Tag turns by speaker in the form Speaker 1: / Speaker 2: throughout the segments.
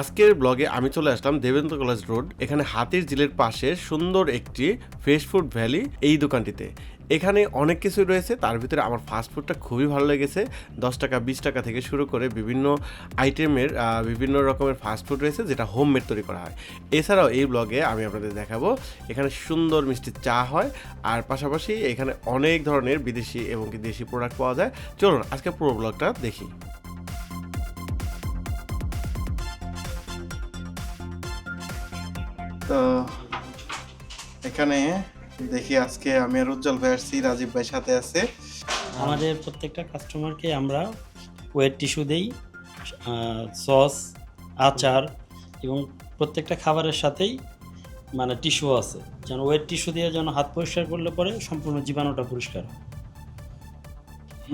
Speaker 1: আজকের ব্লগে আমি চলে আসলাম দেবেন্দ্র কলেজ রোড, এখানে হাতির জিলের পাশে সুন্দর একটি ফ্রেশ ফুড ভ্যালি এই দোকানটিতে। এখানে অনেক কিছু রয়েছে, তার ভিতরে আমার ফাস্টফুডটা খুবই ভালো লেগেছে। দশ টাকা, বিশ টাকা থেকে শুরু করে বিভিন্ন আইটেমের বিভিন্ন রকমের ফাস্টফুড রয়েছে, যেটা হোমমেড তৈরি করা হয়। এছাড়াও এই ব্লগে আমি আপনাদের দেখাবো, এখানে সুন্দর মিষ্টি চা হয়, আর পাশাপাশি এখানে অনেক ধরনের বিদেশি এবং দেশি প্রোডাক্ট পাওয়া যায়। চলুন আজকে পুরো ব্লগটা দেখি।
Speaker 2: তো এখানে দেখি আজকে আমি আর উজ্জ্বল ভাই আসছি রাজীব ভাই সাথে আছে।
Speaker 3: আমাদের প্রত্যেকটা কাস্টমারকে আমরা ওয়েট টিস্যু দেই সস আচার এবং প্রত্যেকটা খাবারের সাথেই মানে টিস্যু আছে। যেন ওয়েট টিস্যু দিয়ে যেন হাত পরিষ্কার করলে পরে সম্পূর্ণ জীবাণুটা পরিষ্কার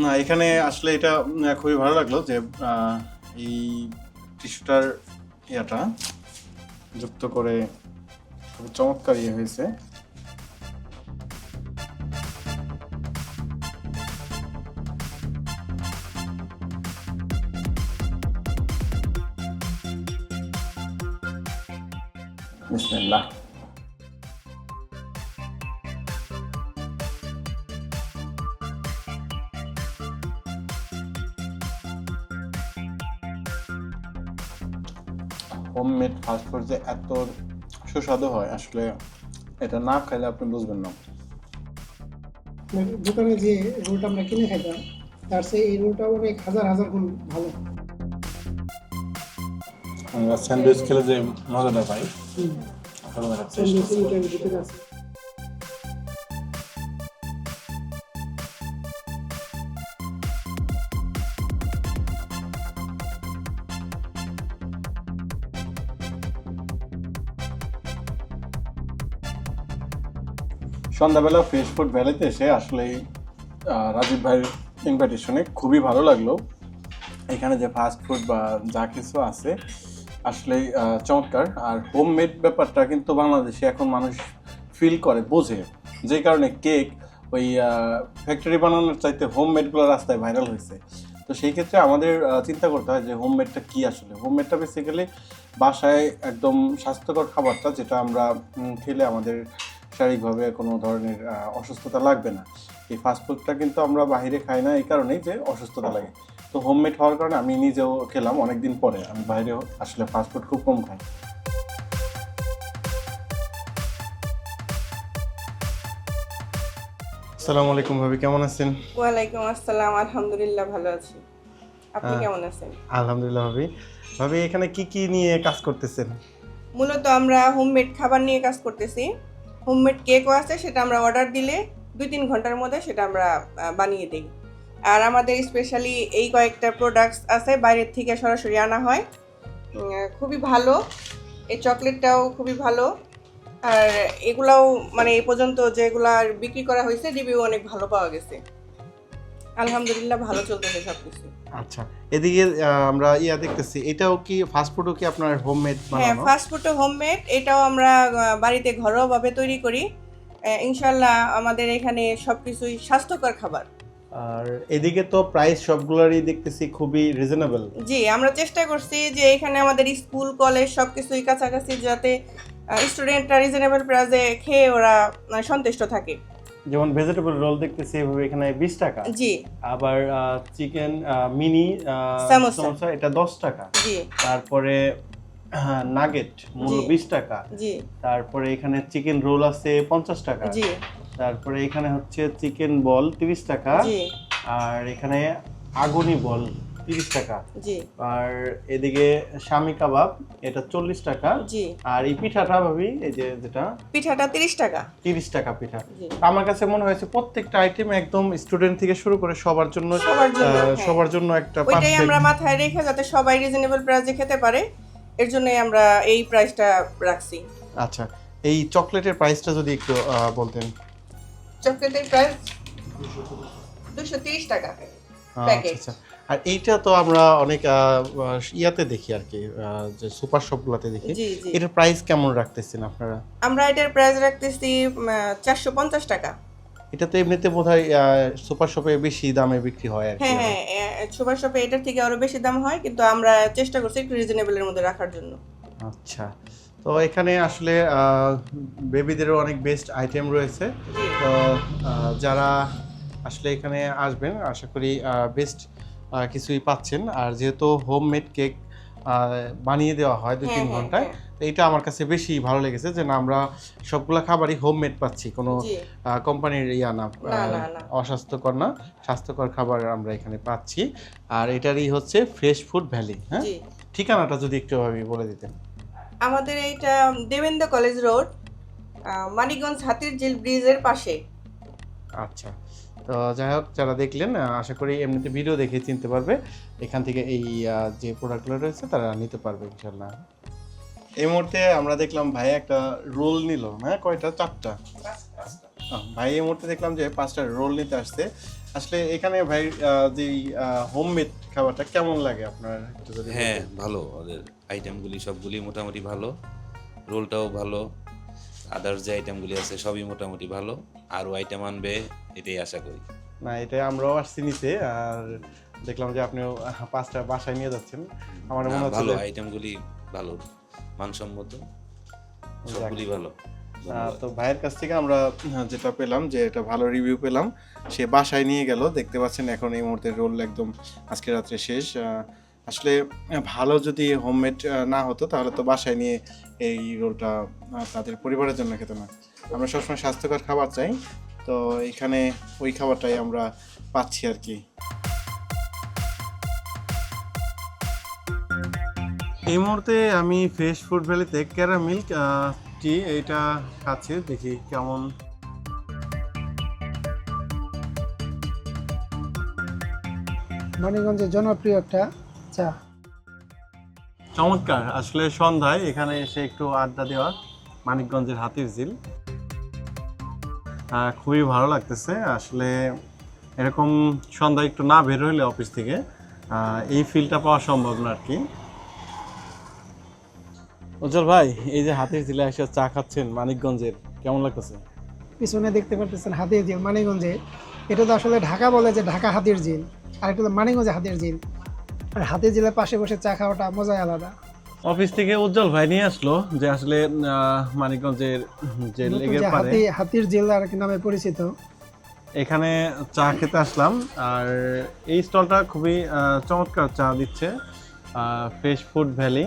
Speaker 2: না এখানে আসলে এটা খুবই ভালো লাগল যে এই টিস্যুটার ইয়াটা যুক্ত করে খুবই চমৎকার ইয়ে হয়েছে বিসমিল্লাহ হোমমেড ফাস্টফুড যে এত সুস্বাদু হয় আসলে এটা না খাইলে আপনি বুঝবেন না।
Speaker 4: মানে দোকানে যে রোলটা আমরা কিনে খাইতাম তার সেই এই রোলটা অনেক হাজার হাজার গুণ ভালো।
Speaker 2: আমরা স্যান্ডউইচ খেলে যে মজাটা পাই আসলে সন্ধ্যাবেলা ফ্রেশ ফুড ভ্যালিতে এসে আসলে রাজীব ভাইয়ের ইনভাইটেশনে খুবই ভালো লাগল। এখানে যে ফাস্ট ফুড বা যা কিছু আছে আসলে চমৎকার। আর হোমমেড ব্যাপারটা কিন্তু বাংলাদেশে এখন মানুষ ফিল করে, বোঝে। যে কারণে কেক ওই ফ্যাক্টরি বানানোর চাইতে হোমমেডগুলো রাস্তায় ভাইরাল হয়েছে। তো সেই ক্ষেত্রে আমাদের চিন্তা করতে হয় যে হোমমেডটা কী আসলে? হোমমেডটা বেসিক্যালি বাসায় একদম স্বাস্থ্যকর খাবারটা যেটা আমরা খেলে আমাদের শারীরিকভাবে কোনো ধরনের অসুস্থতা লাগবে না। এই ফাস্টফুডটা কিন্তু আমরা বাইরে খাই না এই কারণেই যে অসুস্থতা লাগে। তো হোমমেড হওয়ার কারণে আমি নিজেও খেলাম অনেকদিন পরে। আমি বাইরেও আসলে ফাস্টফুড খুব কম খাই। আসসালামু আলাইকুম ভাবি কেমন আছেন?
Speaker 5: ওয়ালাইকুম আসসালাম আলহামদুলিল্লাহ ভালো আছি। আপনি কেমন আছেন?
Speaker 2: আলহামদুলিল্লাহ ভাবি। ভাবি এখানে কি কি নিয়ে কাজ করতেছেন?
Speaker 5: মূলত আমরা হোমমেড খাবার নিয়ে কাজ করতেছি। হোমমেড কেকও আছে, সেটা আমরা অর্ডার দিলে দুই তিন ঘণ্টার মধ্যে সেটা আমরা বানিয়ে দিই। আর আমাদের স্পেশালি এই কয়েকটা প্রোডাক্টস আছে, বাইরের থেকে সরাসরি আনা হয়। খুবই ভালো। এই চকলেটটাও খুবই ভালো। আর এগুলাও মানে এ পর্যন্ত যেগুলা বিক্রি করা হয়েছে রিভিউ অনেক ভালো পাওয়া গেছে। আলহামদুলিল্লাহ ভালো চলতেছে সব কিছু
Speaker 2: আচ্ছা এদিকে আমরা ইয়া দেখতেছি এটাও কি ফাস্টফুডও কি আপনার হোমমেড বানানো?
Speaker 5: হ্যাঁ
Speaker 2: বানানো
Speaker 5: ফাস্টফুডও হোমমেড এটাও আমরা বাড়িতে ঘরোয়াভাবে তৈরি করি। ইনশাল্লাহ আমাদের এখানে সবকিছুই স্বাস্থ্যকর খাবার।
Speaker 2: আর এদিকে তো প্রাইস সবগুলোরই দেখতেছি খুবই রিজনেবল
Speaker 5: জি আমরা চেষ্টা করছি যে এখানে আমাদের স্কুল কলেজ সবকিছুই কাছাকাছি যাতে স্টুডেন্টরা রিজনেবল প্রাইসে খেয়ে ওরা সন্তুষ্ট থাকে।
Speaker 2: যেমন ভেজিটেবল রোল দেখতেছি এভাবে এখানে বিশ টাকা।
Speaker 5: জি।
Speaker 2: আবার চিকেন মিনি
Speaker 5: সামোসা।
Speaker 2: এটা দশ টাকা।
Speaker 5: জি।
Speaker 2: তারপরে নাগেট মূল্য
Speaker 5: জি।
Speaker 2: বিশ টাকা।
Speaker 5: জি।
Speaker 2: তারপরে এখানে চিকেন রোল আছে পঞ্চাশ টাকা।
Speaker 5: জি।
Speaker 2: তারপরে এখানে হচ্ছে চিকেন বল তিরিশ টাকা।
Speaker 5: জি।
Speaker 2: আর এখানে আগুনি বল তিরিশ টাকা। আর এদিকে স্বামী কাবাব এটা চল্লিশ টাকা। আর এই পিঠাটা ভাবি এই যে যেটা
Speaker 5: পিঠাটা তিরিশ টাকা।
Speaker 2: তিরিশ টাকা পিঠা। আমার কাছে মনে হয়েছে প্রত্যেকটা আইটেম একদম স্টুডেন্ট থেকে শুরু করে সবার জন্য
Speaker 5: সবার জন্য, হ্যাঁ।
Speaker 2: একটা
Speaker 5: ওইটাই আমরা মাথায় রেখে যাতে সবাই রিজনেবল প্রাইসে খেতে পারে এর জন্যই আমরা এই প্রাইসটা রাখছি।
Speaker 2: আচ্ছা এই চকলেটের প্রাইসটা যদি একটু বলতেন।
Speaker 5: চকলেটের প্রাইস দুশো তিরিশ টাকা।
Speaker 2: আহ,
Speaker 5: Packet.
Speaker 2: আচ্ছা, আচ্ছা। আর এইটা তো আমরা অনেক ইয়াতে দেখি আর কি যে সুপার শপগুলোতে দেখি। এটার প্রাইস কেমন রাখতেছেন আপনারা?
Speaker 5: আমরা এটার প্রাইস রাখতেছি চারশো পঞ্চাশ টাকা।
Speaker 2: এটা তো এমনিতে বোধ হয় সুপার শপে বেশি দামে বিক্রি হয় আর
Speaker 5: হ্যাঁ হ্যাঁ সুপার শপে এটার থেকে আরও বেশি দাম হয় কিন্তু আমরা চেষ্টা করছি একটু রিজনেবলের মধ্যে রাখার জন্য।
Speaker 2: আচ্ছা। তো এখানে আসলে বেবিদেরও অনেক বেস্ট আইটেম রয়েছে। তো যারা আসলে এখানে আসবেন আশা করি বেস্ট কিছুই পাচ্ছেন। আর যেহেতু হোমমেড কেক বানিয়ে দেওয়া হয়
Speaker 5: হ্যাঁ,
Speaker 2: তিন
Speaker 5: হ্যাঁ,
Speaker 2: ঘন্টায় তো এটা আমার কাছে বেশি ভালো লেগেছে যে না আমরা সবগুলা খাবারই হোমমেড পাচ্ছি। কোনো কোম্পানির ইয়া না। অস্বাস্থ্যকর না স্বাস্থ্যকর খাবার আমরা এখানে পাচ্ছি। আর এটারই হচ্ছে ফ্রেশ ফুড ভ্যালি হ্যাঁ? ঠিকানাটা যদি একটু ভাবে বলে দিতেন।
Speaker 5: আমাদের এইটা দেবেন্দ্র কলেজ রোড মানিকগঞ্জ হাতির ঝিল ব্রিজের পাশে।
Speaker 2: আচ্ছা। তো যাই হোক যারা দেখলেন আশা করি এমনিতে ভিডিও দেখে চিনতে পারবে। এখান থেকে এই যে প্রোডাক্টগুলো রয়েছে তারা নিতে পারবে ইনশাল্লাহ এই মুহূর্তে আমরা দেখলাম ভাই একটা রোল নিল হ্যাঁ? কয়টা? চারটা। ভাই এই মুহূর্তে দেখলাম যে পাঁচটা রোল নিতে আসছে। আসলে এখানে ভাই যে হোমমেড খাবারটা কেমন লাগে আপনার? যদি
Speaker 6: হ্যাঁ ভালো। ওদের আইটেমগুলি সবগুলি মোটামুটি ভালো। রোলটাও ভালো। আদার্স যে আইটেমগুলি আছে সবই মোটামুটি ভালো। আরও আইটেম আনবে এটাই আশা করি।
Speaker 2: না এটা আমরাও আসছি নিতে আর দেখলাম যে আপনিও পাঁচটা বাসায় নিয়ে যাচ্ছেন। আমার মনে হচ্ছে
Speaker 6: ভালো আইটেমগুলি ভালো মানসম্মত সবগুলি ভালো।
Speaker 2: তো ভাইয়ের কাছ থেকে আমরা যেটা পেলাম যে এটা ভালো রিভিউ পেলাম সে বাসায় নিয়ে গেল দেখতে পাচ্ছেন এখন এই মুহূর্তে রোল একদম আজকে রাত্রে শেষ। আসলে ভালো যদি হোমমেড না হতো তাহলে তো বাসায় নিয়ে এই রোলটা তাদের পরিবারের জন্য খেতে না আমরা সবসময় স্বাস্থ্যকর খাবার চাই। তো এখানে ওই খাবারটাই আমরা পাচ্ছি আর কি। এই মুহূর্তে আমি ফ্রেশ ফুড ভ্যালিতে ক্যারা মিল্ক টি এইটা খাচ্ছি দেখি কেমন।
Speaker 4: মানিকগঞ্জের জনপ্রিয় একটা চা।
Speaker 2: চমৎকার আসলে সন্ধ্যায় এখানে এসে একটু আড্ডা দেওয়া মানিকগঞ্জের হাতির ঝিল খুবই ভালো লাগতেছে। আসলে এরকম সন্ধ্যায় একটু না বের হইলে অফিস থেকে আহ, এই ফিলটা পাওয়া সম্ভব না আর কি উজ্জ্বল ভাই এই যে হাতির ঝিলে এসে চা খাচ্ছেন মানিকগঞ্জের কেমন লাগতেছে?
Speaker 4: পিছনে দেখতে পারতেছেন হাতির ঝিল মানিকগঞ্জে। এটা তো আসলে ঢাকা বলে যে ঢাকা হাতির ঝিল আর এটা তো মানিকগঞ্জে হাতির ঝিল। আর হাতির ঝিলের পাশে বসে চা খাওয়াটা মজাই আলাদা।
Speaker 2: অফিস থেকে উজ্জ্বল ভাই নিয়ে আসলো যে আসলে মানিকগঞ্জের যে লেগের পারে
Speaker 4: হাতির ঝিল আর কি নামে পরিচিত।
Speaker 2: এখানে চা খেতে আসলাম আর এই স্টলটা খুবই চমৎকার চা দিচ্ছে ফ্রেশ ফুড ভ্যালি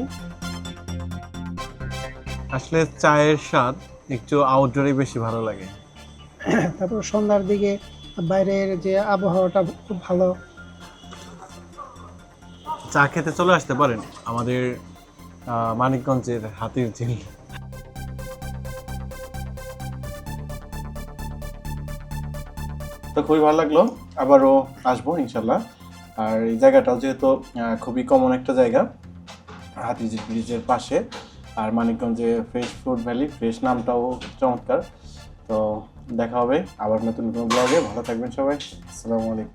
Speaker 2: আসলে চায়ের স্বাদ একটু আউটডোরে বেশি ভালো লাগে।
Speaker 4: তারপর সন্ধ্যার দিকে বাইরের যে আবহাওয়াটা খুব ভালো।
Speaker 2: চা খেতে চলে আসতে পারেন আমাদের মানিকগঞ্জের হাতির ঝিল। তো খুবই ভালো লাগল। আবারও আসব ইনশাল্লাহ। আর এই জায়গাটাও যেহেতু খুবই কমন একটা জায়গা হাতিঝিল ব্রিজের পাশে। আর মানিকগঞ্জে ফ্রেশ ফুড ভ্যালি ফ্রেশ নামটাও চমৎকার। তো দেখা হবে আবার নতুন নতুন ব্লগে ভালো থাকবেন সবাই। আসসালামু আলাইকুম।